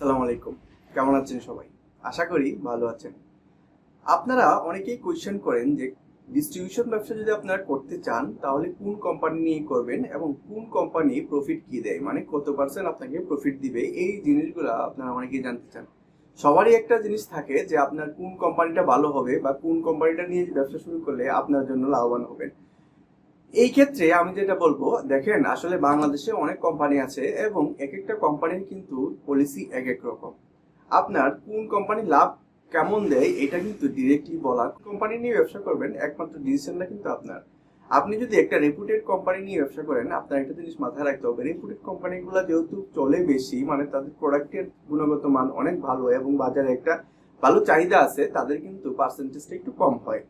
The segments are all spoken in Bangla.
আসসালামু আলাইকুম। কেমন আছেন সবাই? আশা করি ভালো আছেন। আপনারা অনেকেই কোয়েশ্চেন করেন যে ডিস্ট্রিবিউশন ব্যবসা যদি আপনারা করতে চান, তাহলে কোন কোম্পানি নিয়ে করবেন এবং কোন কোম্পানি প্রফিট কি দেয়? মানে কত পার্সেন্ট আপনাকে প্রফিট দিবে? এই জিনিসগুলো আপনারা অনেকেই জানতে চান। সবারই একটা জিনিস থাকে যে, আপনার কোন কোম্পানিটা ভালো হবে বা কোন কোম্পানিটা নিয়ে ব্যবসা শুরু করলে আপনার জন্য লাভবান হবেন। এই ক্ষেত্রে আমি যেটা বলব, দেখেন আসলে বাংলাদেশে অনেক কোম্পানি আছে এবং এক একটা কোম্পানির কিন্তু পলিসি এক এক রকম। আপনার কোন কোম্পানি লাভ কেমন দেয়, এটা কিন্তু ডিরেক্টলি বলা। কোম্পানি নিয়ে ব্যবসা করবেন, একমাত্র ডিসিশনটা কিন্তু আপনার। আপনি যদি একটা রেপুটেড কোম্পানি নিয়ে ব্যবসা করেন, আপনার একটা জিনিস মাথায় রাখতে হবে রেপুটেড কোম্পানিগুলো যেহেতু চলে বেশি মানে তাদের প্রোডাক্টের গুণগত মান অনেক ভালো এবং বাজারে একটা ভালো চাহিদা আছে, তাদের কিন্তু পার্সেন্টেজটা একটু কম হয়।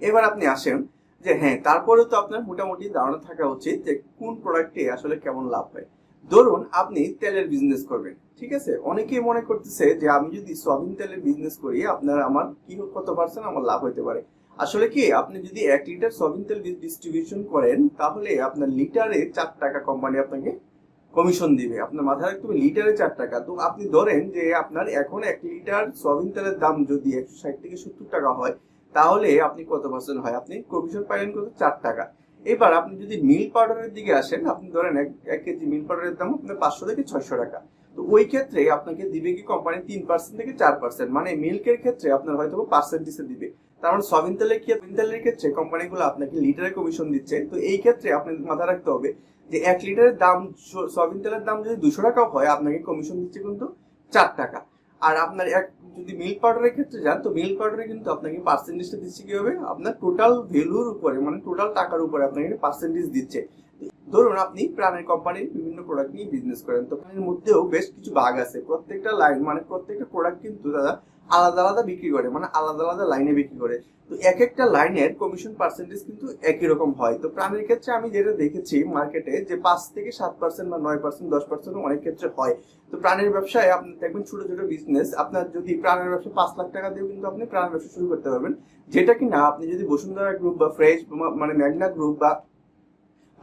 এবার আপনি আসেন যে হ্যাঁ তারপরেও তো আপনার মোটামুটি ধারণা থাকা উচিত যে কোন প্রোডাক্টে আসলে কেমন লাভ হয়। ধরুন, আপনি তেলের বিজনেস করবেন, ঠিক আছে? অনেকেই মনে করতেছে যে আমি যদি সয়াবিন তেলের বিজনেস করি, আপনার আমার কি কত পার্সেন্ট আমার লাভ হতে পারে? আসলে কি, আপনি যদি এক লিটার সয়াবিন তেল ডিস্ট্রিবিউশন করেন, তাহলে আপনার লিটারে চার টাকা কোম্পানি আপনাকে কমিশন দিবে। আপনার মাথায় রাখতে হবে লিটারে চার টাকা। তো আপনি ধরেন যে আপনার এখন এক লিটার সয়াবিন তেলের দাম যদি একশো ষাট থেকে সত্তর টাকা হয় তাহলে আপনি কত পার্সেন্ট হয়? আপনি কমিশন পাইলেন কত? চার টাকা। এবার আপনি যদি মিল পাউডারের দিকে আসেন, আপনি ধরেন এক কেজি মিল পাউডারের দাম আপনার পাঁচশো থেকে ছয়শো টাকা। তো ওই ক্ষেত্রে আপনাকে দিবে কি কোম্পানি তিন পার্সেন্ট থেকে চার পার্সেন্ট মানে মিল্কের ক্ষেত্রে আপনার হয়তো পার্সেন্টেজে দিবে। তার মানে সয়াবিন তেলের সয়াবিন তেলের ক্ষেত্রে কোম্পানিগুলো আপনাকে লিটারে কমিশন দিচ্ছে। তো এই ক্ষেত্রে আপনি মাথায় রাখতে হবে যে এক লিটারের দাম স- সয়াবিন তেলের দাম যদি দুশো টাকাও হয়, আপনাকে কমিশন দিচ্ছে কিন্তু চার টাকা। আর আপনার এক যদি মিল পাউডারের ক্ষেত্রে যান, তো মিল পাউডারে কিন্তু আপনাকে পার্সেন্টেজটা দিচ্ছে কি হবে আপনার টোটাল ভ্যালুর উপরে মানে টোটাল টাকার উপরে আপনাকে পার্সেন্টেজ দিচ্ছে। ধরুন আপনি প্রাণের কোম্পানির বিভিন্ন প্রোডাক্ট নিয়ে বিজনেস করেন, তো প্রাণের মধ্যেও বেশ কিছু ভাগ আছে। প্রত্যেকটা লাইন মানে প্রত্যেকটা প্রোডাক্ট কিন্তু দাদা আলাদা আলাদা বিক্রি করে মানে আলাদা আলাদা লাইনে বিক্রি করে। তো এক একটা লাইনের কমিশন পার্সেন্টেজ কিন্তু একই রকম হয়। তো প্রাণের ক্ষেত্রে আমি যেটা দেখেছি মার্কেটে যে পাঁচ থেকে সাত পার্সেন্ট বা নয় পার্সেন্ট দশ পার্সেন্ট অনেক ক্ষেত্রে হয়। তো প্রাণের ব্যবসায় আপনি দেখবেন ছোট ছোট বিজনেস আপনার যদি প্রাণের ব্যবসা পাঁচ লাখ টাকা দিয়ে কিন্তু আপনি প্রাণের ব্যবসা শুরু করতে পারবেন। যেটা কিনা আপনি যদি বসুন্ধরা গ্রুপ বা ফ্রেশ মানে ম্যাগনা গ্রুপ বা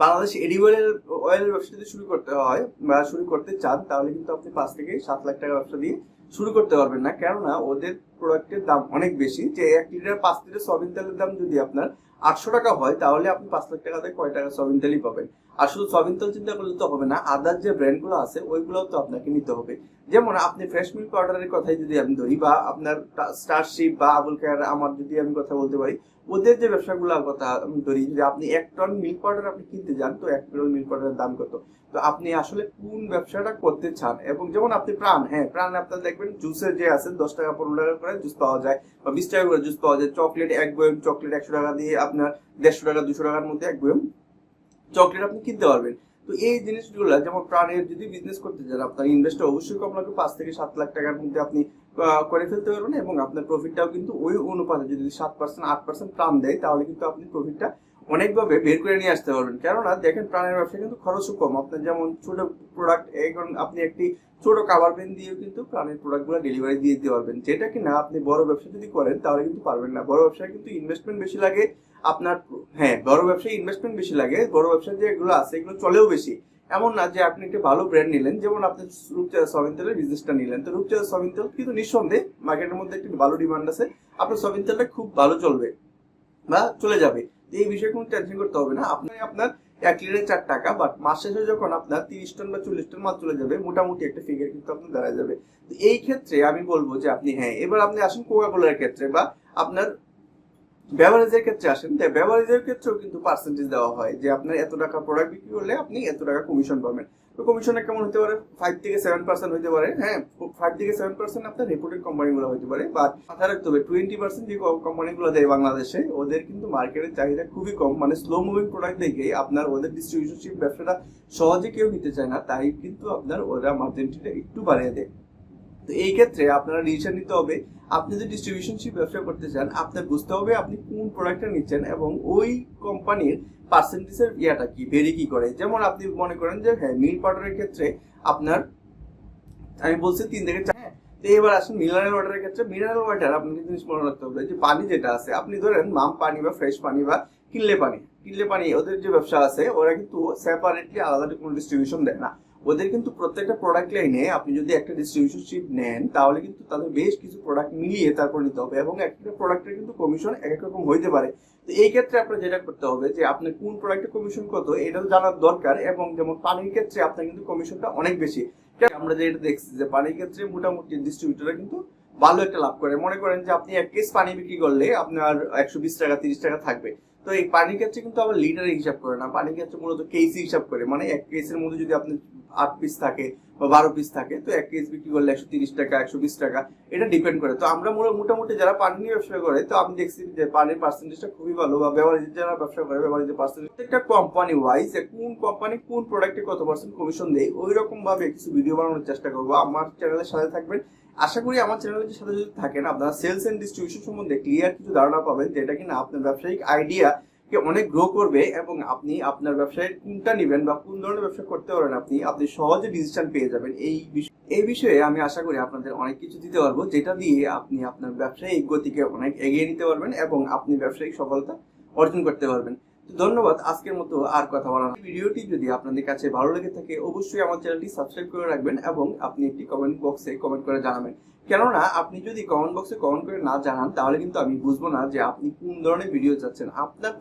বাংলাদেশ এডিবল অয়েলের ব্যবসা যদি শুরু করতে হয় বা শুরু করতে চান, তাহলে কিন্তু আপনি পাঁচ থেকে সাত লাখ টাকা ব্যবসা দিয়ে শুরু করতে পারবেন না। কেননা ওদের প্রোডাক্টের দাম অনেক বেশি, যে এক লিটার পাঁচ লিটার সয়াবিন তেলের দাম যদি আপনার আটশো টাকা হয়, তাহলে আপনি পাঁচ লাখ টাকাতে কয় টাকা সয়াবিন তেলই পাবেন। আর শুধু সয়াবিন তেল চিন্তা করলে তো হবে না আদার যে ব্র্যান্ডগুলো আছে, ওইগুলোও তো আপনাকে নিতে হবে। যেমন আপনি ফ্রেশ মিল্ক পাউডারের কথাই যদি আমি ধরি, বা আপনার স্টারশিপ বা আবুল কেয়ার আমার যদি আমি কথা বলতে পারি, ওদের যে ব্যবসাগুলোর কথা আমি ধরি, যে আপনি এক টন মিল্ক পাউডার আপনি কিনতে যান, তো এক টন মিল্ক পাউডারের দাম কত? তো আপনি আসলে কোন ব্যবসাটা করতে চান? এবং যেমন আপনি প্রাণ হ্যাঁ প্রাণ আপনার দেখবেন জুসের যে আছে, দশ টাকা, পনেরো টাকা করে জুস পাওয়া যায় বা বিশ টাকা করে জুস পাওয়া যায়। চকলেট এক বয়ম চকলেট একশো টাকা দিয়ে আপনার দেড়শো টাকা, দুশো টাকার মধ্যে এক বয়ম চকলেট আপনি কিনতে পারবেন। তো এই জিনিসগুলো, যেমন প্রাণের যদি বিজনেস করতে চান, আপনার ইনভেস্ট অবশ্যই লাগবে পাঁচ থেকে সাত লাখ টাকার মধ্যে আপনি করে ফেলতে পারবেন এবং আপনার প্রফিটটাও কিন্তু ওই অনুপাতে যদি সাত পার্সেন্ট আট পার্সেন্ট প্রাণ দেয়, তাহলে কিন্তু আপনি প্রফিটটা অনেকভাবে বের করে নিয়ে আসতে পারবেন। কেননা দেখেন প্রাণের ব্যবসা কিন্তু খরচও কম। আপনার যেমন ছোট প্রোডাক্ট এখন আপনি একটি ছোট কাভার পেন দিয়েও কিন্তু প্রাণের প্রোডাক্টগুলো ডেলিভারি দিয়ে দিতে পারবেন। যেটা কিনা আপনি বড় ব্যবসা যদি করেন, তাহলে কিন্তু পারবেন না। বড় ব্যবসায় কিন্তু ইনভেস্টমেন্ট বেশি লাগে, আপনার হ্যাঁ বড় ব্যবসায় ইনভেস্টমেন্ট বেশি লাগে, বড় ব্যবসায় যে এগুলো আছে, এগুলো চলেও বেশি। এমন না যে আপনি একটা ভালো ব্র্যান্ড নিলেন, যেমন আপনি রূপচাঁদা সবিন তেলের বিজনেসটা নিলেন। তো রূপচাঁদা সবিন তেল কিন্তু নিঃসন্দেহে মার্কেটের মধ্যে একটি ভালো ডিমান্ড আছে। আপনার সবিন তেলটা খুব ভালো চলবে বা চলে যাবে। এই বিষয়ে কোনো টেনশন করতে হবে না। আপনি আপনার এক লিটারে চার টাকা বাট মাস শেষে যখন আপনার তিরিশ টন বা চল্লিশ টন মাল চলে যাবে, মোটামুটি একটা ফিগার কিন্তু আপনার দাঁড়া যাবে। তো এই ক্ষেত্রে আমি বলব যে আপনি হ্যাঁ এবার আপনি আসুন কোকা কোলার ক্ষেত্রে বা আপনার বেভারেজের ক্ষেত্রে আসেন, তাই বেভারেজের ক্ষেত্রেও কিন্তু পার্সেন্টেজ দেওয়া হয় যে আপনার এত টাকা প্রোডাক্ট বিক্রি করলে আপনি এত টাকা কমিশন পাবেন। তো কমিশনটা কেমন হতে পারে? ফাইভ থেকে সেভেন পার্সেন্ট হতে পারে হ্যাঁ? ফাইভ থেকে সেভেন পার্সেন্ট আপনার রেপুটেড কোম্পানিগুলো হতে পারে বা মাথায় রাখতে হবে টোয়েন্টি পার্সেন্ট যে কোম্পানিগুলো দেয় বাংলাদেশে, ওদের কিন্তু মার্কেটের চাহিদা খুবই কম। মানে স্লো মুভিং প্রোডাক্ট দেখে আপনার ওদের ডিস্ট্রিবিউশনশিপ ব্যবসাটা সহজে কেউ নিতে চায় না, তাই কিন্তু আপনার ওরা মার্জিনটা একটু বাড়িয়ে দেয়। তো এই ক্ষেত্রে আপনারা ডিসিশন নিতে হবে আপনি যদি ডিস্ট্রিবিউশনশিপ ব্যবসা করতে চান আপনার বুঝতে হবে আপনি কোন প্রোডাক্টটা নিচ্ছেন এবং ওই কোম্পানির পার্সেন্টেজের ইয়াটা কি ভেরি কি করে। যেমন আপনি মনে করেন যে হ্যাঁ মিল পাউডারের ক্ষেত্রে আপনার আমি বলছি তিন থেকে চার হ্যাঁ, তো এবার আসুন মিনারেল ওয়াটারের ক্ষেত্রে মিনারেল ওয়াটার আপনাকে জিনিস মনে রাখতে হবে যে পানি যেটা আছে আপনি ধরেন মাম পানি বা ফ্রেশ পানি বা কিনলে পানি কিনলে পানি ওদের যে ব্যবসা আছে ওরা কিন্তু সেপারেটলি আলাদা কোনো ডিস্ট্রিবিউশন দেয় না। ওদের কিন্তু প্রত্যেকটা প্রোডাক্ট লাইনে আপনি যদি একটা ডিস্ট্রিবিউশনশিপ নেন, তাহলে কিন্তু তাদের বেশ কিছু প্রোডাক্ট মিলিয়ে তারপর নিতে হবে এবং একটা প্রোডাক্টের কিন্তু কমিশন এক এক রকম হইতে পারে। তো এই ক্ষেত্রে আপনার যেটা করতে হবে যে, আপনার কোন প্রোডাক্টের কমিশন কত এটা জানার দরকার এবং যেমন পানির ক্ষেত্রে আপনার কিন্তু কমিশনটা অনেক বেশি। আমরা যেটা দেখছি যে, পানির ক্ষেত্রে মোটামুটি ডিস্ট্রিবিউটররা কিন্তু ভালো একটা লাভ করে। মনে করেন যে, আপনি এক কেস পানি বিক্রি করলে আপনার একশো বিশ টাকা, তিরিশ টাকা থাকবে। তো এই পানির ক্ষেত্রে কিন্তু আবার লিটারে হিসাব করে না। পানির ক্ষেত্রে মূলত কেসি হিসাব করে। মানে এক কেসের মধ্যে যদি আপনি আট পিস থাকে বা বারো পিস থাকে, তো এক কেস বিক্রি করলে একশো তিরিশ টাকা, একশো বিশ টাকা, এটা ডিপেন্ড করে। তো আমরা মোটা- মোটামুটি যারা পানি নিয়ে ব্যবসা করে, তো আমি দেখছি যে পানির পার্সেন্টেজটা খুবই ভালো বা ব্যবহারিক যারা ব্যবসা করে ব্যবহারিক পার্সেন্টেজ প্রত্যেকটা কোম্পানি ওয়াইজ কোন কোম্পানি কোন প্রোডাক্টে কত পার্সেন্ট কমিশন দেয়, ওই রকম ভাবে কিছু ভিডিও বানানোর চেষ্টা করব। আমার চ্যানেলের সাথে থাকবেন। আশা করি আমার চ্যানেলের সাথে যদি থাকেন, আপনারা সেলস এন্ড ডিস্ট্রিবিউশন সম্বন্ধে ক্লিয়ার কিছু ধারণা পাবেন যেটা কিনা আপনার ব্যবসায়িক আইডিয়া কে অনেক গ্রো করবে এবং আপনি আপনার ব্যবসায় কোনটা নেবেন বা কোন ধরনের ব্যবসা করতে পারেন আপনি আপনি সহজে ডিসিশন পেয়ে যাবেন এই এই বিষয়ে আমি আশা করি আপনাদের অনেক কিছু দিতে পারব, যেটা দিয়ে আপনি আপনার ব্যবসায়িক গতিকে অনেক এগিয়ে নিতে পারবেন এবং আপনি ব্যবসায়িক সফলতা অর্জন করতে পারবেন। ধন্যবাদ আজকের মতো আর কথা বলার। ভিডিওটি যদি আপনাদের কাছে ভালো লেগে থাকে, অবশ্যই আমার চ্যানেলটি সাবস্ক্রাইব করে রাখবেন এবং আপনি একটি কমেন্ট বক্সে কমেন্ট করে জানাবেন কেননা, আপনি যদি কমেন্ট বক্সে কমেন্ট করে না জানান, তাহলে কিন্তু আমি বুঝব না যে আপনি কোন ধরনের ভিডিও চাচ্ছেন আপনার